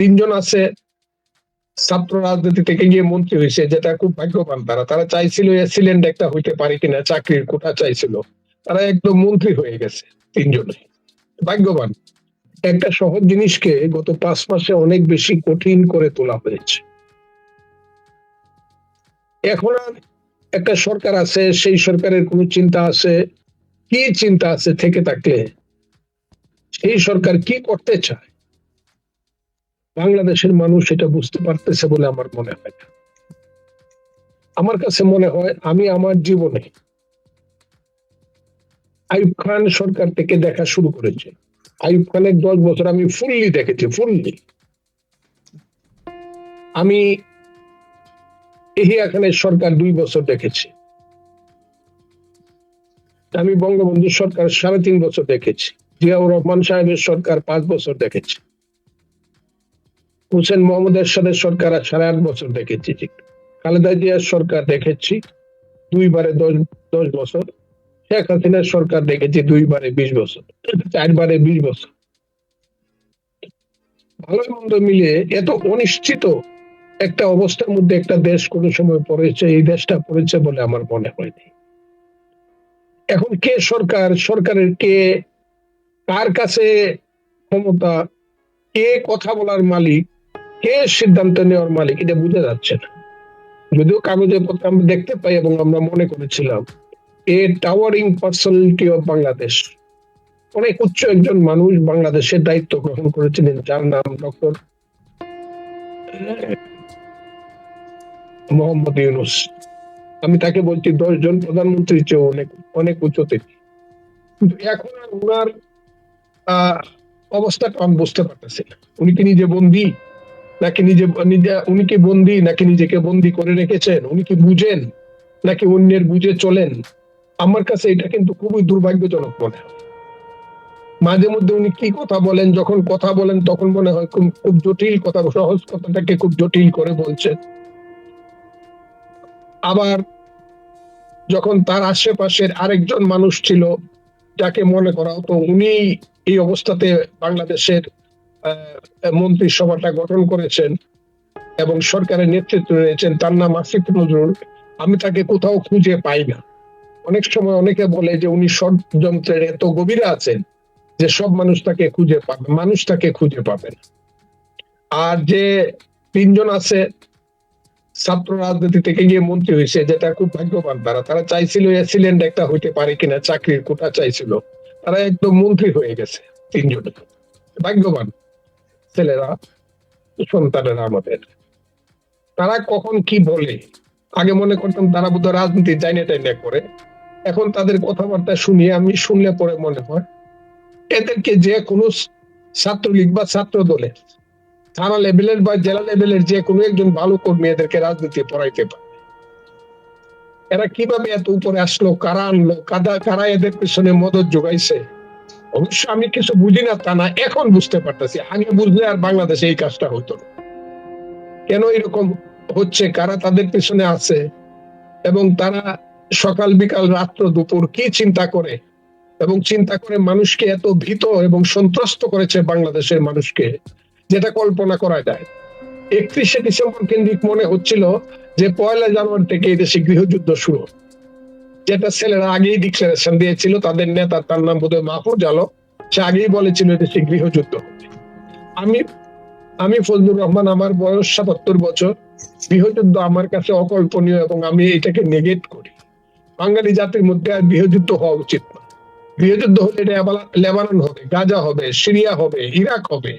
তিনজন আছে ছাত্র রাজনীতি থেকে গিয়ে মন্ত্রী হয়েছে, যেটা খুব ভাগ্যবান তারা। তারা চাইছিল এসিলেন্ট একটা হইতে পারে কিনা, চাকরির কোটা চাইছিল। তারা একদম মন্ত্রী হয়ে গেছে তিনজনে। ভাগ্যবান। একটা সহজ জিনিসকে গত পাঁচ মাসে অনেক বেশি কঠিন করে তোলা হয়েছে। এখন আর একটা সরকার আছে, সেই সরকারের কোন চিন্তা আছে? কি চিন্তা আছে থেকে থাকলে? সেই সরকার কি করতে চায়? বাংলাদেশের মানুষ এটা বুঝতে পারতেছে বলে আমার মনে হয় না। আমার কাছে মনে হয় আমি আমার জীবনে আইব খান সরকার থেকে দেখা শুরু করেছি। আইব খানের দশ বছর আমি ফুললি দেখেছি ফুললি আমি এহিয়া খানের সরকার দুই বছর দেখেছি। আমি বঙ্গবন্ধু সরকার সাড়ে তিন বছর দেখেছি। জিয়াউর রহমান সাহেবের সরকার পাঁচ বছর দেখেছি। হোসেন মোহাম্মদ এরশাদের সরকার আর সাড়ে আট বছর দেখেছি, ঠিক। খালেদা জিয়ার সরকার দেখেছি দুইবারে দশ দশ বছর। শেখ হাসিনার সরকার দেখেছি দুইবারে বিশ বছর, চারবারে বিশ বছর। ভালো মন্দ মিলিয়ে এত অনিশ্চিত একটা অবস্থার মধ্যে একটা দেশ কোন সময় পড়েছে, এই দেশটা পড়েছে বলে আমার মনে হয়নি। এখন কে সরকার, সরকারের কে, কার কাছে ক্ষমতা, কে কথা বলার মালিক কে সিদ্ধান্ত নেওয়ার মালিক? এটা বোঝা যাচ্ছে না। যদিও কাগজে পত্রে আমরা দেখতে পাই এবং আমরা মনে করেছিলাম, a towering personality of Bangladesh অনেক উচ্চ একজন মানুষ বাংলাদেশের দায়িত্ব গ্রহণ করেছিলেন, যার নাম ডক্টর মোহাম্মদ ইউনুস। আমি তাকে বলছি, দশ জন প্রধানমন্ত্রীর চেয়ে অনেক অনেক উচ্চতে। কিন্তু এখন আর ওনার অবস্থাটা আমি বুঝতে পারতেছি উনি কি নিজে বন্দী? নাকি নিজে নিজে, উনি কি বন্দি? নাকি নিজেকে বন্দি করে রেখেছেন? উনি কি বুঝেন? নাকি অন্যের বুঝে চলেন? আমার কাছে এটা কিন্তু খুবই দুর্ভাগ্যজনক মনে হয়। মাঝে মধ্যে উনি কি কথা বলেন, যখন কথা বলেন, তখন মনে হয় খুব জটিল কথা, সহজ কথাটাকে খুব জটিল করে বলছেন। আবার যখন তার আশেপাশের আরেকজন মানুষ ছিল, যাকে মনে করা হতো, উনি এই অবস্থাতে বাংলাদেশের মন্ত্রিসভাটা গঠন করেছেন এবং সরকারের নেতৃত্ব রয়েছেন, তার নাম আসিফ নজরুল। আমি তাকে কোথাও খুঁজে পাই না। অনেক সময় অনেকে বলে যে উনি ষড়যন্ত্রের এত গভীরে আছেন যে সব মানুষ তাকে খুঁজে পাবে, মানুষ তাকে খুঁজে পাবেন আর যে তিনজন আছে, ছাত্র রাজনীতি থেকে গিয়ে মন্ত্রী হয়েছে যেটা খুব ভাগ্যবান তারা। তারা চাইছিল এসিলেন্ট একটা হইতে পারে কিনা, চাকরির কোটা চাইছিল। তারা একদম মন্ত্রী হয়ে গেছে তিনজন। ভাগ্যবান। ছেলেরা, সন্তানেরা আমাদের। তারা কখন কি বলে? আগে মনে করতাম তারা বোধহয় রাজনীতি জাইনে টাইনে করে। এখন তাদের কথাবার্তা শুনি আমি, শুনলে পরে মনে হয় এদেরকে যে কোনো ছাত্রলীগ বা ছাত্র দলের থানা লেভেলের বা জেলা লেভেলের যে কোনো একজন ভালো কর্মী এদেরকে রাজনীতি পড়াইতে পারে। এরা কীভাবে এত উপরে আসলো, কারা আনলো কাদা কারা এদের পিছনে মদত যোগাইছে? অবশ্য আমি কিছু বুঝি না তা না, এখন বুঝতে পারতেছি। আগে বুঝলে আর বাংলাদেশে এই কাজটা হতো না। কেন এরকম হচ্ছে? কারা তাদের পিছনে আছে? এবং তারা সকাল, বিকাল, রাত্র, দুপুর কি চিন্তা করে? এবং চিন্তা করে মানুষকে এত ভীত এবং সন্ত্রস্ত করেছে বাংলাদেশের মানুষকে, যেটা কল্পনা করা যায়। একত্রিশে ডিসেম্বর কেন্দ্রিক মনে হচ্ছিল যে পয়লা জানুয়ারি থেকে এই দেশে গৃহযুদ্ধ শুরু। যেটা ছেলেরা আগেই ডিক্লারেশন দিয়েছিল, তাদের নেতা তার নাম বোধহয় মাহফুজ আলম, সে আগেই বলেছিল দেশে গৃহযুদ্ধ হবে আমি আমি ফজলুর রহমান আমার বয়স সাতাত্তর বছর, গৃহযুদ্ধ আমার কাছে অকল্পনীয় এবং আমি এটাকে নেগেট করি। বাঙালি জাতির মধ্যে আর গৃহযুদ্ধ হওয়া উচিত না। গৃহযুদ্ধ হলে এটা লেবানন হবে, গাজা হবে, সিরিয়া হবে, ইরাক হবে।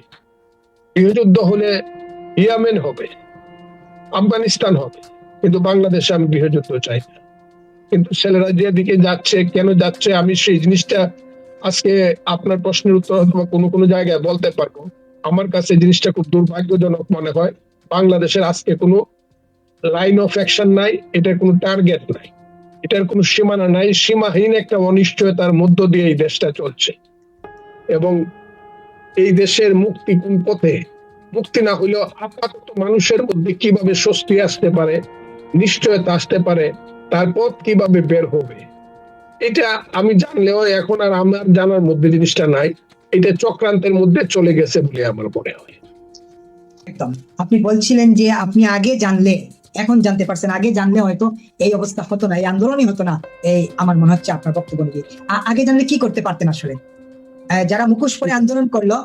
গৃহযুদ্ধ হলে ইয়ামেন হবে, আফগানিস্তান হবে। কিন্তু বাংলাদেশে আমি গৃহযুদ্ধ চাই না। কিন্তু ছেলেরা যেদিকে যাচ্ছে, কেন যাচ্ছে, আমি সেই জিনিসটা আজকে আপনার প্রশ্নের উত্তর হয়তো কোনো কোনো জায়গায় বলতে পারব। আমার কাছে জিনিসটা খুব দুর্ভাগ্যজনক মনে হয়, বাংলাদেশের আজকে কোনো লাইন অফ অ্যাকশন নাই, এটার কোনো টার্গেট নাই। এটার কোনো সীমানা নাই, সীমাহীন একটা অনিশ্চয়তার মধ্য দিয়ে এই দেশটা চলছে। এবং এই দেশের মুক্তি কোন পথে? মুক্তি না হইলেও আপাতত মানুষের মধ্যে কীভাবে স্বস্তি আসতে পারে, নিশ্চয়তা আসতে পারে তার পথ কীভাবে বের হবে? এটা আমি জানলেও এখন আর আমার জানার মধ্যে জিনিসটা নাই। এটা চক্রান্তের মধ্যে চলে গেছে বলে আমার মনে হয়। একদম। আপনি বলছিলেন যে আপনি আগে জানলে, এখন জানতে পারছেন, আগে জানলে হয়তো এই অবস্থা হতো না, এই আন্দোলনই হতো না, এই আমার মনে হচ্ছে আপনার বক্তব্য আ- আগে জানলে কি করতে পারতেন আসলে? যারা মুখোশ পরে আন্দোলন করল,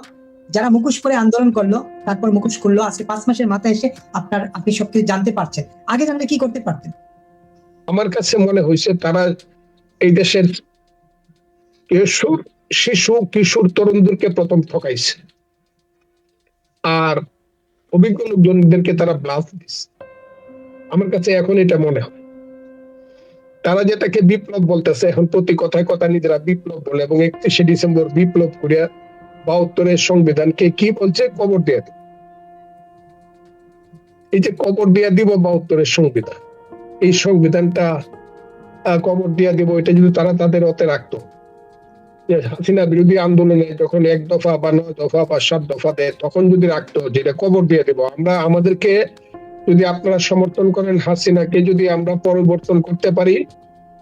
যারা মুখোশ পরে আন্দোলন করল, তারপর মুখোশ করল আজকে পাঁচ মাসের মাথায় এসে আপনার, আপনি সবকিছু জানতে পারছেন। আগে জানলে কি করতে পারতেন? আমার কাছে মনে হয়েছে তারা এই দেশের কিশোর শিশু, কিশোর তরুণদেরকে প্রথম ঠকাইছে। আর অভিজ্ঞ লোকজনদেরকে তারা ব্লাফ দিচ্ছে আমার কাছে এখন এটা মনে হয়। তারা যেটাকে বিপ্লব বলতেছে, এখন প্রতি কথায় কথা নিজেরা বিপ্লব বলে এবং একত্রিশে ডিসেম্বর বিপ্লব করিয়া বাহাত্তরের সংবিধানকে কি বলছে? কবর দিয়ে এই যে কবর দিয়ে দিব বাহাত্তরের সংবিধান। এই সংবিধানটা কবর দিয়া দিব, এটা যদি তারা তাদের অতে রাখতো। হাসিনা বিরোধী আন্দোলনে যখন এক দফা বা নয় দফা বা সাত দফা দেয়, তখন যদি রাখতো যেটা কবর দিয়ে দেব, আমরা আমাদেরকে যদি আপনারা সমর্থন করেন হাসিনাকে যদি আমরা পরিবর্তন করতে পারি,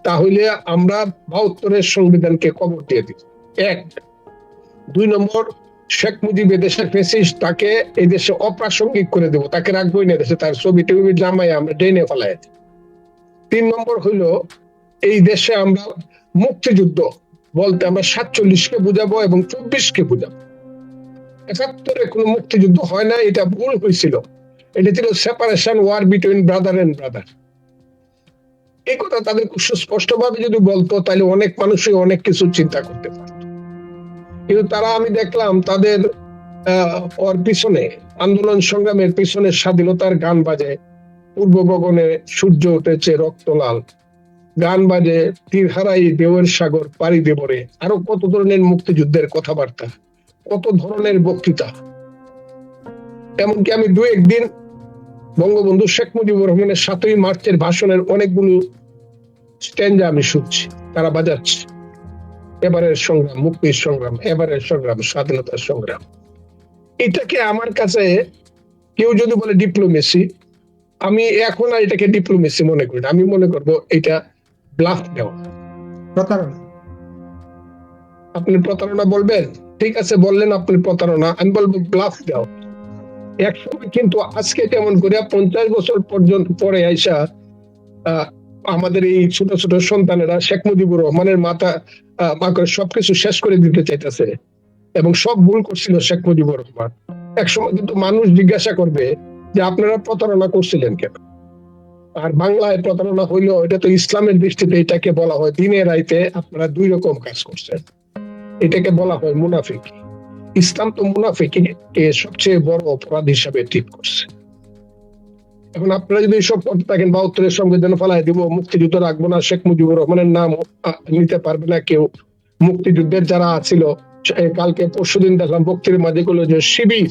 তাহলে আমরা বাহাত্তরের সংবিধানকে কবর দিয়ে দিব। এক। দুই নম্বর, শেখ মুজিব এদেশের ফেসিস তাকে এদেশে অপ্রাসঙ্গিক করে দেবো। তাকে রাখবোই না দেশে তার ছবি টবি জামাই আমরা ড্রেনে ফেলাই তিন নম্বর হইল, এই দেশে আমরা মুক্তিযুদ্ধ বলতে আমরা সাতচল্লিশকে বুঝাবো এবং চব্বিশকে বুঝাবো। একাত্তরে কোনো মুক্তিযুদ্ধ হয় না এটা ভুল হয়েছিল। এটা ছিল separation war between brother and brother এই কথা তাদের খুব সুস্পষ্ট ভাবে যদি বলতো, তাহলে অনেক মানুষই অনেক কিছু চিন্তা করতে পারত। কিন্তু তারা আমি দেখলাম, তাদের ওর পিছনে, আন্দোলন সংগ্রামের পিছনে স্বাধীনতার গান বাজে পূর্ব গগনে সূর্য উঠেছে রক্ত লাল গান বাজে তীর হারাই দেওয়ের সাগর পাড়ি দেবরে আরও কত ধরনের মুক্তিযুদ্ধের কথাবার্তা, কত ধরনের বক্তৃতা। এমনকি আমি দু একদিন বঙ্গবন্ধু শেখ মুজিবুর রহমানের সাতই মার্চের ভাষণের অনেকগুলো স্ট্যান্ডা আমি শুনছি, তারা বাজাচ্ছে। এবারের সংগ্রাম, মুক্তির সংগ্রাম, এবারের সংগ্রাম, স্বাধীনতার সংগ্রাম। এটাকে আমার কাছে কেউ যদি বলে ডিপ্লোমেসি আমি এখন আর এটাকে ডিপ্লোমেসি মনে করি না। আমি মনে করব এটা ব্লাফ দেওয়া। প্রতারণা। আপনি প্রতারণা বলবেন? ঠিক আছে বললেন আপনি প্রতারণা আমি বলব ব্লাফ দেওয়া। এক সময় কিন্তু আজকে যেমন করে পঞ্চাশ বছর পর্যন্ত পরে আইসা আমাদের এই ছোট ছোট সন্তানেরা শেখ মুজিবুর রহমানের মাথা আহ, মা করে সবকিছু শেষ করে দিতে চাইতেছে। এবং সব ভুল করছিল শেখ মুজিবুর রহমান। এক সময় কিন্তু মানুষ জিজ্ঞাসা করবে যে আপনারা প্রতারণা করছিলেন কেন? আর বাংলায় প্রতারণা হইল এটা তো ইসলামের দৃষ্টিতে এটাকে বলা হয় দিনে রাইতে আপনারা দুই রকম কাজ করছেন। এটাকে বলা হয় মুনাফিক। ইসলাম তো মুনাফিকে সবচেয়ে বড় অপরাধ হিসাবে ঠিক করছে। এখন আপনারা যদি সব করতে থাকেন, বাহাত্তরের সংবিধান ফেলাই দিব, মুক্তিযুদ্ধ রাখব না, শেখ মুজিবুর রহমানের নাম নিতে পারবে না কেউ। মুক্তিযুদ্ধের যারা আছিল কালকে পরশুদিন দেখলাম বক্তির মাঝে গুলো যে, শিবির,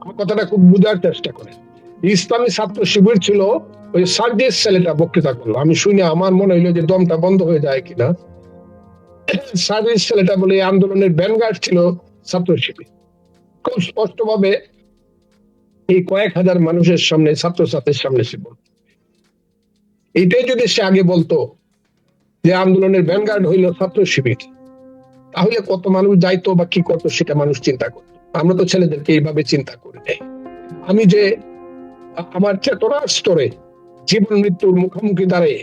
আমার কথাটা খুব বোঝার চেষ্টা করে। ইসলামী ছাত্র শিবির ছিল, ওই সার্জিস ছেলেটা বক্তৃতা করল। আমি শুনে আমার মনে হইল যে দমটা বন্ধ হয়ে যায় কিনা। সার্ভিস ছেলেটা বলে আন্দোলনের ব্যানগার্ড ছিল ছাত্র শিবির। খুব স্পষ্ট ভাবে এই কয়েক হাজার মানুষের সামনে, ছাত্রছাত্রীর সামনে সে বলতো এইটাই যদি সে আগে বলতো যে আন্দোলনের ব্যানগার্ড হইল ছাত্র শিবির, তাহলে কত মানুষ যাইতো বা কি করতো সেটা মানুষ চিন্তা করতো। আমরা তো ছেলেদেরকে এইভাবে চিন্তা করি আমি যে আমার চেতনার স্তরে জীবন মৃত্যুর মুখোমুখি দাঁড়িয়ে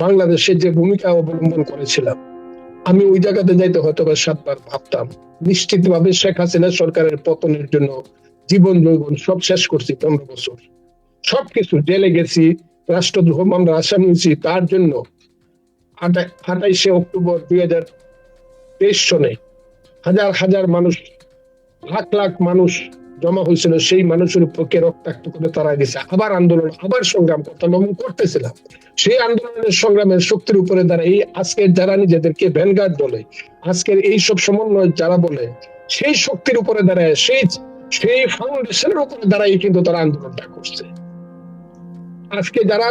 বাংলাদেশের যে ভূমিকা অবলম্বন করেছিলাম, আমি ওই জায়গাতে যাইতে হয়তো বা সাতবার ভাবতাম। নিশ্চিত ভাবে শেখ হাসিনা সরকারের পতনের জন্য জীবন যৌবন সব শেষ করছি পনেরো বছর। সবকিছু জেলে গেছি, রাষ্ট্রদ্রোহ মামলা, আসামি হয়েছি, তার জন্য আঠাইশে অক্টোবর দুই হাজার তেইশ সনে হাজার হাজার মানুষ, লাখ লাখ মানুষ জমা হয়েছিল, সেই মানুষের পক্ষে রক্তাক্ত করে তারা গেছে আবার আন্দোলন, আবার সংগ্রাম করতাম এবং করতেছিলাম। সেই আন্দোলনের সংগ্রামের শক্তির উপরে দ্বারা এই আজকের যারা নিজেদেরকে ভ্যানগার্ড বলে, আজকের এই সব সমন্বয় যারা বলে, সেই শক্তির উপরে দাঁড়ায় সেই সেই ফাউন্ডেশনের উপরে দাঁড়াই কিন্তু তারা আন্দোলনটা করছে। আজকে যারা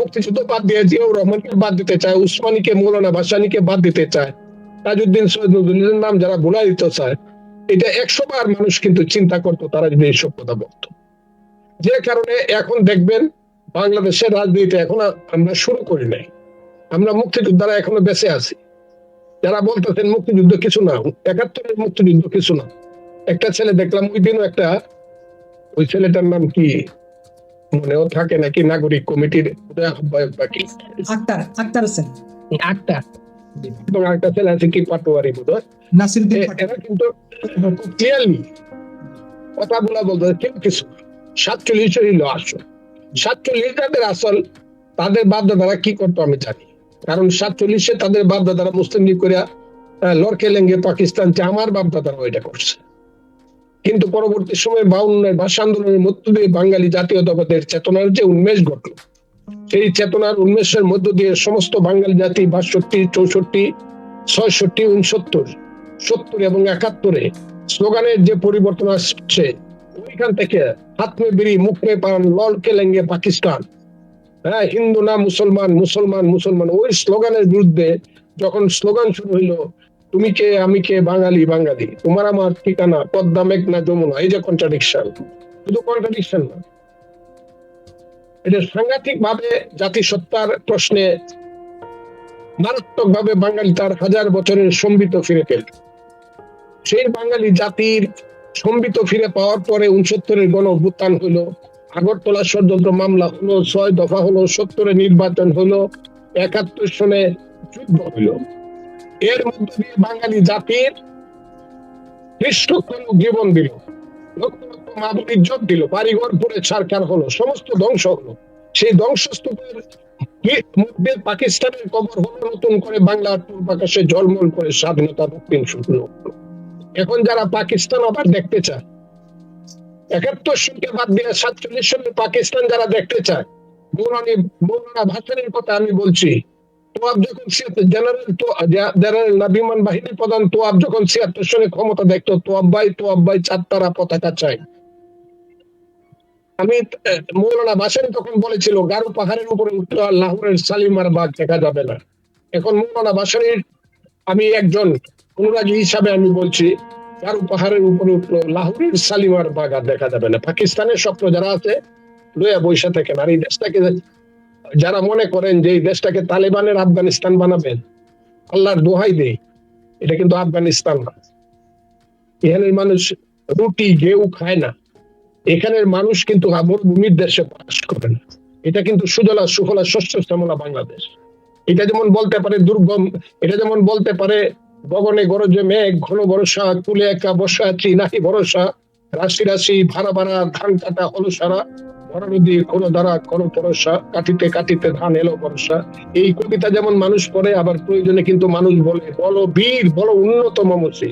মুক্তিযুদ্ধ বাদ দিয়ে জিয়াউর রহমানকে বাদ দিতে চায়, উসমানীকে, মৌলানা ভাসানীকে বাদ দিতে চায়, তাজউদ্দিন সৈয়দ নাম যারা ভুলাই দিতে চায় এটা একশো বার মানুষ কিন্তু চিন্তা করতো তারা যদি এইসব কথা বলতো। যে কারণে এখন দেখবেন বাংলাদেশের রাজনীতি এখন আমরা শুরু করি নাই। আমরা মুক্তিযোদ্ধারা এখনও বেঁচে আছি। যারা বলতেছেন মুক্তিযুদ্ধ কিছু না একাত্তরের মুক্তিযুদ্ধ কিছু না। একটা ছেলে দেখলাম ওই দিনও একটা ওই ছেলেটার নাম কি? মনেও থাকে নাকি নাগরিক কমিটির আহ্বায়ক বাকি আক্তার আক্তার হোসেন। একটা এবং একটা ছেলে আছে কি পাটোয়ারি বোধ এরা কিন্তু ক্লিয়ারলি কথাগুলা বলতে কেউ কিছু সাতচল্লিশ হইল আসল। সাতচল্লিশ যাদের আসল তাদের বাপদাদারা কি করতো আমি জানি। কারণ সাতচল্লিশে তাদের বাপদাদারা মুসলিম লীগ করে লড়কে লেঙ্গে পাকিস্তান যে আমার বাপদাদারা ওইটা করছে। কিন্তু পরবর্তী সময়ে বাউন্নের ভাষা আন্দোলনের মধ্য দিয়ে বাঙালি জাতীয়তাবাদের চেতনার যে উন্মেষ ঘটল সেই চেতনার উন্মেষের মধ্য দিয়ে সমস্ত বাঙালি জাতি বাষট্টি, চৌষট্টি, ছয়ষট্টি, উনসত্তর, সত্তর এবং একাত্তরে স্লোগানের যে পরিবর্তন আসছে, ওইখান থেকে হাত মে বিড়ি মুখ মে পান লল কেলেঙ্গে পাকিস্তান। হ্যাঁ হিন্দু না মুসলমান মুসলমান মুসলমান। ওই স্লোগানের বিরুদ্ধে যখন স্লোগান শুরু হইল, তুমি কে, আমি কে, বাঙালি বাঙালি? তোমার আমার ঠিকানা, পদ্মা, মেঘনা, যমুনা। এই যে কন্ট্রাডিকশন শুধু কন্ট্রাডিকশন না। এটা সাংঘাতিক ভাবে জাতিসত্তার প্রশ্নে মারাত্মক ভাবে বাঙালি তার হাজার বছরের সম্বিত ফিরে পেল। সেই বাঙালি জাতির সম্বিত ফিরে পাওয়ার পরে উনসত্তরের গণ অভ্যুত্থান হলো, আগরতলা ষড়যন্ত্র মামলা হলো, ছয় দফা হলো সত্তরে নির্বাচন হলো, একাত্তর সনে যুদ্ধ হলো। এর মধ্যে দিয়ে বাঙালি জাতির জীবন দিল। লক্ষ দিল হলো, সমস্ত ধ্বংস হলো। সেই ধ্বংসস্তূপের মধ্যে পাকিস্তানের কবর হলো, নতুন করে বাংলার পূর্বাকাশে জলমল করে স্বাধীনতা দক্ষিণ শুরু এখন যারা পাকিস্তান আবার দেখতে চায়, একাত্তর বাদ দিয়ে সাতচল্লিশ পাকিস্তান যারা দেখতে চায়, মৌলানি, মৌলানা ভাসানের কথা আমি বলছি, তোয়াব যখন জেনারেল জেনারেল না বিমান বাহিনীর প্রধান তোয়াব যখন ছিয়াত্তর সনে ক্ষমতা দেখতো, তোয়াব ভাই ভাই চারতারা পতাকা চাই আমি মৌলানা ভাসানি তখন বলেছিল, গারু পাহাড়ের উপরে উঠল আর লাহোরের সালিমার বাঘ দেখা যাবে না। এখন মৌলানা ভাসানির আমি একজন অনুরাগী হিসাবে আমি বলছি, গারু পাহাড়ের উপরে উঠল, লাহোরের সালিমার বাঘ আর দেখা যাবে না। পাকিস্তানের স্বপ্ন যারা আছে, লইয়া বৈশা থাকেন আর এই দেশটাকে যারা মনে করেন যে এই দেশটাকে তালেবানের আফগানিস্তান বানাবেন আল্লাহর দোহাই দেই, এটা কিন্তু আফগানিস্তান না। এখানের মানুষ রুটি গেউ খায় না। এখানের মানুষ কিন্তু মরুভূমির দেশে বাস করে না এটা কিন্তু সুজলা সুফলা শস্য শ্যামলা বাংলাদেশ। এটা যেমন বলতে পারে দুর্গম, এটা যেমন বলতে পারে গগনে গরজে মেঘ, ঘন বর্ষা, কুলে একা বসা আছি, নাহি ভরসা, রাশি রাশি, ভাড়া ভাড়া, ধান কাটা হলো সারা ভরা নদী কোন দ্বারা কোন পরশা কাটিতে কাটিতে ধান এলো বর্ষা। এই কবিতা যেমন মানুষ পড়ে, আবার প্রয়োজনে কিন্তু মানুষ বলে, বলো বীর, বলো উন্নত মমসি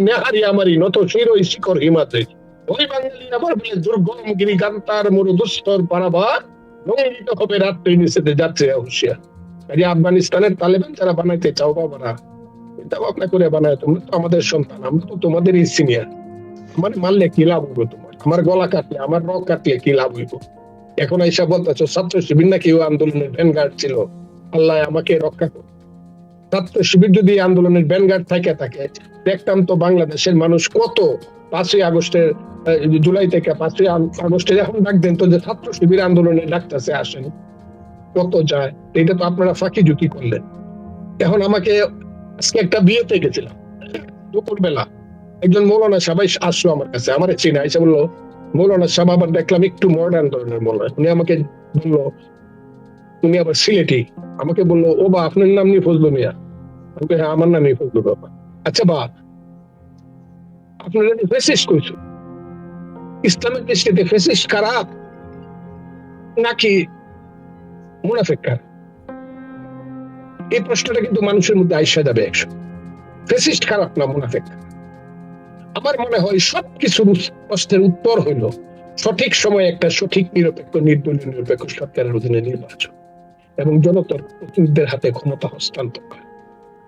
নেহারি আমারি, নত শির শিখর হিমাতে ওই বলে দুর্গম পারাবার লঙ্ঘিত হবে নিষেধে যাচ্ছে হুশিয়া কাজে আফগানিস্তানের তালেবান যারা বানাইতে চাও বাবারা চিন্তা ভাবনা করে বানায় তো আমাদের সন্তান, আমরা তো সিনিয়র আমার মারলে কি লাভ হইব তোমার? আমার গলা কাটলে, আমার রক কাটলে কি লাভ হইব? এখন এসব বলতেছো, ছাত্র শিবির নাকি ও আন্দোলনের ভ্যানগার্ড ছিল? আল্লাহ আমাকে রক্ষা করো ছাত্র শিবির যদি আন্দোলনের ভ্যানগার্ড থাকে থাকে দেখতাম তো বাংলাদেশের মানুষ কত পাঁচই আগস্টের জুলাই থেকে পাঁচই আম- আগস্টে এখন ডাক দেন তো যে ছাত্র শিবির আন্দোলনে ডাকতেছে আসেন। কত যায়। এটা তো আপনারা ফাঁকি ঝুঁকি করলেন। এখন আমাকে আজকে একটা বিয়েতে গেছিলাম। দুপুর বেলা একজন মৌলানা সবাই আসলো আমার কাছে আমার চিনা এসে বলল মৌলানা সাহেব আবার দেখলাম একটু মডার্ন ধরনের মৌলানা। উনি আমাকে বলল উনি আবার সিলেটি। আমাকে বলল ও বা আপনার নাম নিয়ে ফজলু মিয়া? আমি বললাম, হ্যাঁ আমার নামই ফজলু বাবা আচ্ছা আপনারা ফেসিস করছ ইসলামের দৃষ্টিতে ফেসিস নাকি মুনাফেক এই প্রশ্নটা কিন্তু মানুষের মধ্যে আইসা যাবে একশো খারাপ না মুনাফেক? আমার মনে হয় সবকিছুর প্রশ্নের উত্তর হইল সঠিক সময়ে একটা সঠিক, নিরপেক্ষ, নির্দলীয়, নিরপেক্ষ সরকারের অধীনে নির্বাচন এবং জনতার প্রতিনিধিদের হাতে ক্ষমতা হস্তান্তর করা।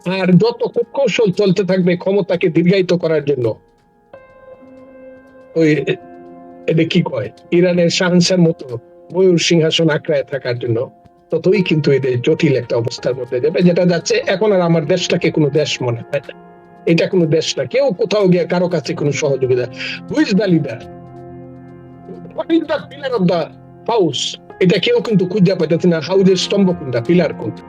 আর যত কৌশল চলতে থাকবে ক্ষমতাকে দীর্ঘায়িত করার জন্য ওই এটা কি কয় ইরানের শাহনশার মতো ময়ূর সিংহাসন আঁকড়ায় থাকার জন্য ততই কিন্তু এদের জটিল একটা অবস্থার মধ্যে যাবে যেটা যাচ্ছে এখন আর আমার দেশটাকে কোনো দেশ মনে হয় না এটা কোনো দেশ না কেউ কোথাও গিয়ে কারও কাছে কোনো সহযোগিতা who's the leader pillar of the house এটা কেউ কিন্তু খুঁজে পাইতেছে না হাউজের স্তম্ভ কোনটা পিলার কোনটা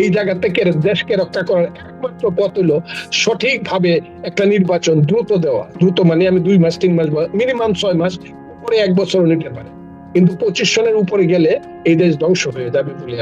এই জায়গা থেকে দেশকে রক্ষা করার একমাত্র পথ হলো সঠিকভাবে একটা নির্বাচন দ্রুত দেওয়া। দ্রুত মানে আমি দুই মাস, তিন মাস মিনিমাম ছয় মাস পরে এক বছর নিতে পারে। কিন্তু পঁচিশ সনের উপরে গেলে এই দেশ ধ্বংস হয়ে যাবে বলে